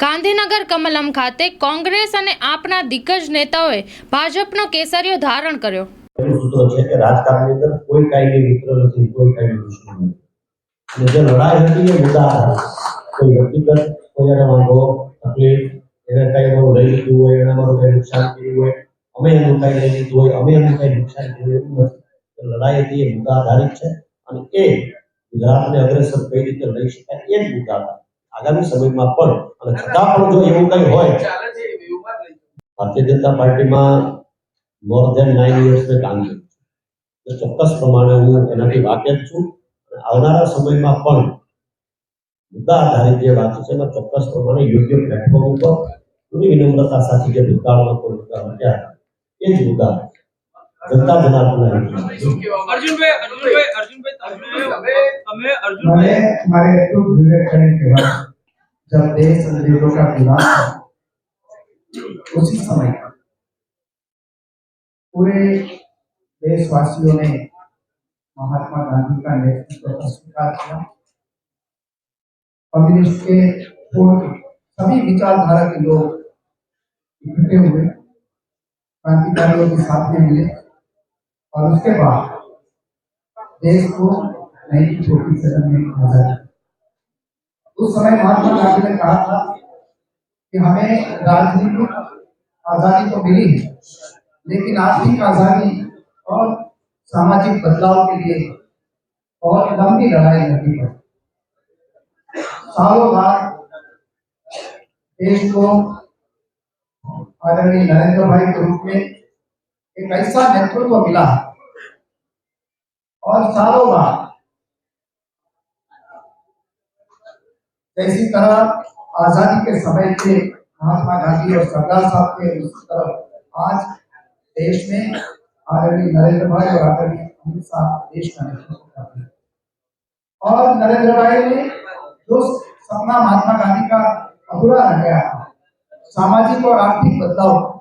ગાંધીનગર કમલમ ખાતે કોંગ્રેસ અને આપના દિગ્ગજ નેતાઓએ ભાજપનો કેસરીયો ધારણ કર્યો. લડાઈ હતી એ મુદ્દા લીધું હોય, એને કર્યું લડાઈ મુદ્દા આધારિત છે અને એ ગુજરાતને અગ્રેસર કઈ રીતે લઈ શકાય એ જ મુદ્દા આગામી સમયમાં પણ અને છતાં પણ જો એવું કઈ હોય ભારતીય જનતા પાર્ટીમાં મોર ધેન નાઇન યર્સ મેં કામ કર્યું છે તો ચોક્કસ પ્રમાણે હું એનાથી વાકેફ છું અને આવનારા સમયમાં પણ મુદ્દા આધારિત જે વાત છે એમાં ચોક્કસ પ્રમાણે યોગ્ય પ્લેટફોર્મ ઉપર પૂરી વિનમ્રતા સાથે જે ભૂતકાળમાં કોઈ મુદ્દા મૂક્યા હતા, એ જ મુદ્દા જનતા જનાર્દનના હિતમાં છે. અર્જુનભાઈ અર્જુનભાઈ અર્જુનભાઈ તમે તમે मैंने અર્જુનભાઈ हमारे तो विवेकानंद के बाद जब देश अंग्रेजों का गुलाम था उसी समय पूरे देशवासियों ने महात्मा गांधी का नेतृत्व का स्वीकार किया कम्युनिस्ट के पूर्व सभी विचारधारा के लोग इकट्ठे हुए क्रांतिकारियों के साथ में मिले और उसके बाद देश को नई छोटी सदन में आज़ादी उस समय महात्मा गांधी ने कहा था कि हमें राजनीतिक आज़ादी तो मिली है, लेकिन आर्थिक आज़ादी और सामाजिक बदलाव के लिए बहुत लंबी लड़ाई लड़नी पड़ी। सालों बाद देश को आदरणीय नरेंद्र भाई के रूप में एक ऐसा नेतृत्व मिला और सालों बाद इसी तरह आज़ादी के समय के महात्मा गांधी और सरदार साहब के तरफ़ आज देश में आदरणीय नरेंद्र भाई और आदरणीय अमित शाह देश का नेतृत्व कर रहे हैं। और नरेंद्र भाई ने जो सपना महात्मा गांधी का अधूरा रह गया सामाजिक और आर्थिक बदलाव